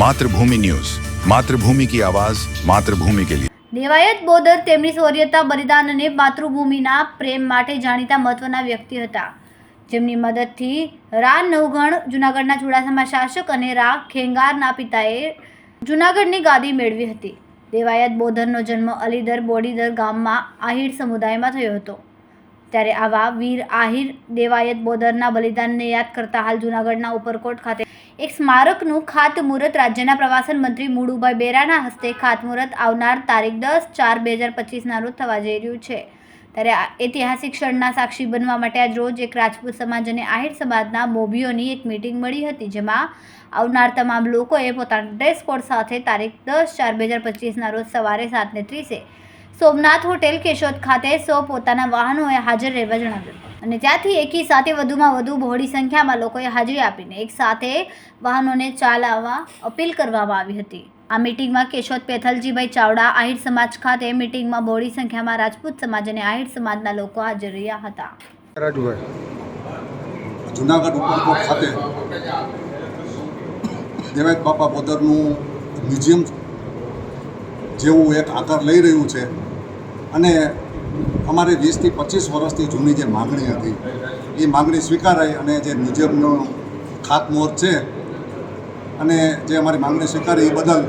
Mathrubhumi news. Mathrubhumi કી આવાઝ માતૃભૂમિ કે લીએ દેવાયત બોદર તેમની શૌર્યતા બલિદાન અને માતૃભૂમિના પ્રેમ માટે જાણીતા મહત્વના વ્યક્તિ હતા. જેમની મદદથી રા નવગણ જુનાગઢના ચુડાસામાં શાસક અને રા ખેંગારના પિતાએ જુનાગઢની ગાદી મેળવી હતી. દેવાયત બોધરનો જન્મ અલીદર બોડીદર ગામમાં આહિર સમુદાયમાં થયો હતો. ત્યારે આવા વીર આહિર દેવાયત બોધરના બલિદાનને યાદ કરતા હાલ જુનાગઢના ઉપરકોટ ખાતે એક સ્મારકનું ખાતમુહૂર્ત રાજ્યના પ્રવાસન મંત્રી મુળુભાઈ બેરાના હસ્તે ખાતમુહૂર્ત આવનાર તારીખ દસ ચાર બે હજાર પચીસના રોજ થવા જઈ રહ્યું છે. ત્યારે ઐતિહાસિક ક્ષણના સાક્ષી બનવા માટે આજ રોજ એક રાજપૂત સમાજ અને આહિર સમાજના મોભીઓની એક મીટિંગ મળી હતી, જેમાં આવનાર તમામ લોકોએ પોતાના ડ્રેસ કોડ સાથે તારીખ દસ ચાર બે હજાર પચીસના રોજ સવારે સાતને ત્રીસે સોમનાથ હોટેલ કેશોદ ખાતે સૌ પોતાના વાહનોએ હાજર રહેવા જણાવ્યું અને ત્યાંથી એકી સાથે વધુમાં વધુ બહોળી સંખ્યામાં લોકોએ હાજરી આપીને એક સાથે વાહનોને ચાલાવવા અપીલ કરવામાં આવી હતી. આ મિટિંગમાં કેશોદ પેથલજીભાઈ ચાવડા, આહિર સમાજ ખાતે મિટિંગમાં બહોળી સંખ્યામાં રાજપૂત સમાજ અને આહિર સમાજના લોકો હાજર રહ્યા હતા. જુનાગઢ ઉપરકોટ ખાતે દેવાયત બાપા પોદરનું મ્યુઝિયમ જેવું એક આકાર લઈ રહ્યું છે અને અમારે વીસથી પચીસ વર્ષથી જૂની જે માગણી હતી, એ માગણી સ્વીકારાઈ અને જે મુજબનો ખાતમુહૂર્ત છે અને જે અમારી માગણી સ્વીકારી, એ બદલ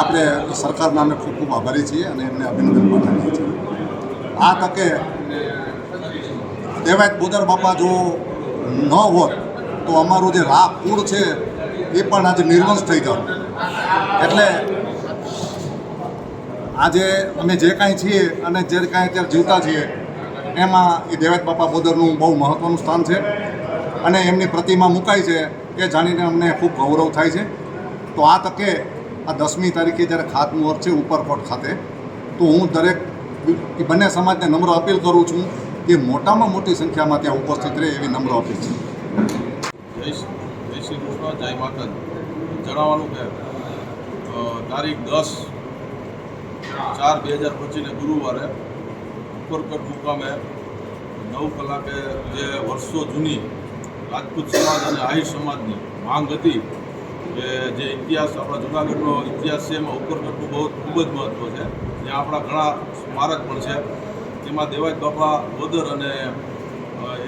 આપણે સરકારના અમે ખૂબ ખૂબ આભારી છીએ અને એમને અભિનંદન પાઠવીએ છીએ. આ તકે દેવાયત બોદર બાપા જો ન હોત, તો અમારું જે રા કુળ છે, એ પણ આજે નિર્વંશ થઈ ગયો. એટલે આજે અમે જે કાંઈ છીએ અને જે કાંઈ અત્યારે જીવતા છીએ, એમાં એ દેવાયત બાપા બોદરનું બહુ મહત્ત્વનું સ્થાન છે. અને એમની પ્રતિમા મુકાઈ છે એ જાણીને અમને ખૂબ ગૌરવ થાય છે. તો આ તકે આ દસમી તારીખે જ્યારે ખાતમુહૂર્ત છે ઉપરકોટ ખાતે, તો હું દરેક બંને સમાજને નમ્ર અપીલ કરું છું કે મોટામાં મોટી સંખ્યામાં ત્યાં ઉપસ્થિત રહે એવી નમ્ર અપીલ છે. જય શ્રી કૃષ્ણ, જય માતા જણાવવાનું કે તારીખ દસ ચાર બે હજાર પચીસને ગુરુવારે ઉપરકોટ મુકામે નવ કલાકે જે વર્ષો જૂની રાજપૂત સમાજ અને આહિર સમાજની માંગ હતી કે જે ઇતિહાસ, આપણા જૂનાગઢનો ઇતિહાસ છે, એમાં ઉપરકોટનું બહુ ખૂબ જ મહત્ત્વ છે. જ્યાં આપણા ઘણા સ્મારક પણ છે. તેમાં દેવાય બાપા વદર અને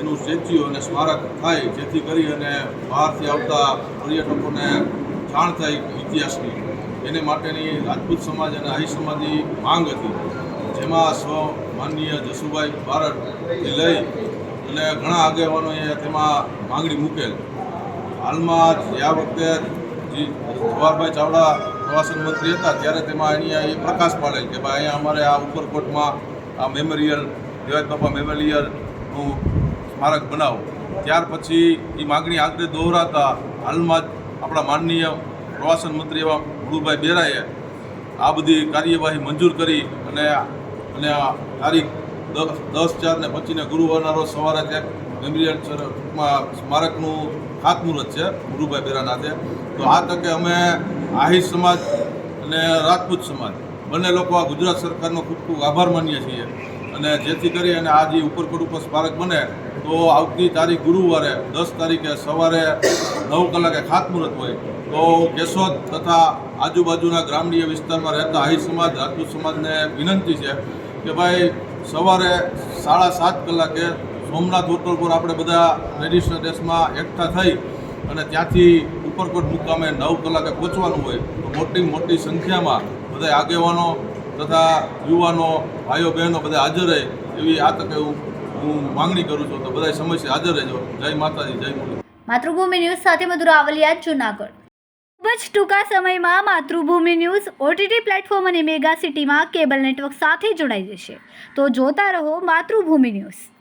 એનું સ્ટેચ્યુ અને સ્મારક થાય, જેથી કરી અને બહારથી આવતા પર્યટકોને જાણ થાય ઇતિહાસની. એને માટેની રાજપૂત સમાજ અને આહી સમાજની માંગ હતી. જેમાં સ્વ માનનીય જસુભાઈ બારડથી લઈ અને ઘણા આગેવાનોએ તેમાં માંગણી મૂકેલ. હાલમાં આ વખતે જવાહરભાઈ ચાવડા પ્રવાસન મંત્રી હતા, ત્યારે તેમાં એની એ પ્રકાશ પાડેલ કે ભાઈ અહીંયા અમારે આ ઉપરકોટમાં આ મેમોરિયલ, દેવાજ બાપા મેમોરિયલનું સ્મારક બનાવો. ત્યાર પછી એ માગણી આગળ દોહરાતા હાલમાં જ આપણા માનનીય પ્રવાસન મંત્રી એવા ગુરુભાઈ બેરાએ આ બધી કાર્યવાહી મંજૂર કરી અને અને તારીખ દસ ચાર ને પચીસને ગુરુવારના રોજ સવારે ત્યાં મેમોરિયલ સ્મારકનું ખાતમુહૂર્ત છે ગુરુભાઈ બેરાનાથે તો આ તકે અમે આહિર સમાજ અને રાજપૂત સમાજ, બંને લોકો આ ગુજરાત સરકારનો ખૂબ ખૂબ આભાર માનીએ છીએ. અને જેથી કરી અને આ જે ઉપરકોટ ઉપર સ્મારક બને તો આવતી તારીખ ગુરુવારે, દસ તારીખે સવારે નવ કલાકે ખાતમુહૂર્ત હોય. તો કેશોદ તથા આજુબાજુના ગ્રામ્ય વિસ્તારમાં રહેતા આહિર સમાજ રાજપૂત સમાજને વિનંતી છે કે ભાઈ સવારે સાડા સાત કલાકે સોમનાથ હોટલ પર આપણે બધા ટ્રેડિશનલ ડ્રેસમાં એકઠા થઈ અને ત્યાંથી ઉપરકોટ મુકામે નવ કલાકે પહોંચવાનું હોય, તો મોટી મોટી સંખ્યામાં બધા આગેવાનો તથા યુવાનો, ભાઈઓ બહેનો બધા હાજર રહે એવી આ તકે હું માંગણી કરું છું તો બધા સમયસર હાજર રહેજો. જય માતાજી, જય મુરલી. માતૃભૂમિ ન્યૂઝ સાથે મધુર આવલિયા, જુનાગઢ. ખૂબ જ ટૂંકા સમયમાં માતૃભૂમિ ન્યૂઝ ઓટીટી પ્લેટફોર્મ અને મેગા સિટીમાં કેબલ નેટવર્ક સાથે જોડાઈ જશે. તો જોતા રહો માતૃભૂમિ ન્યૂઝ.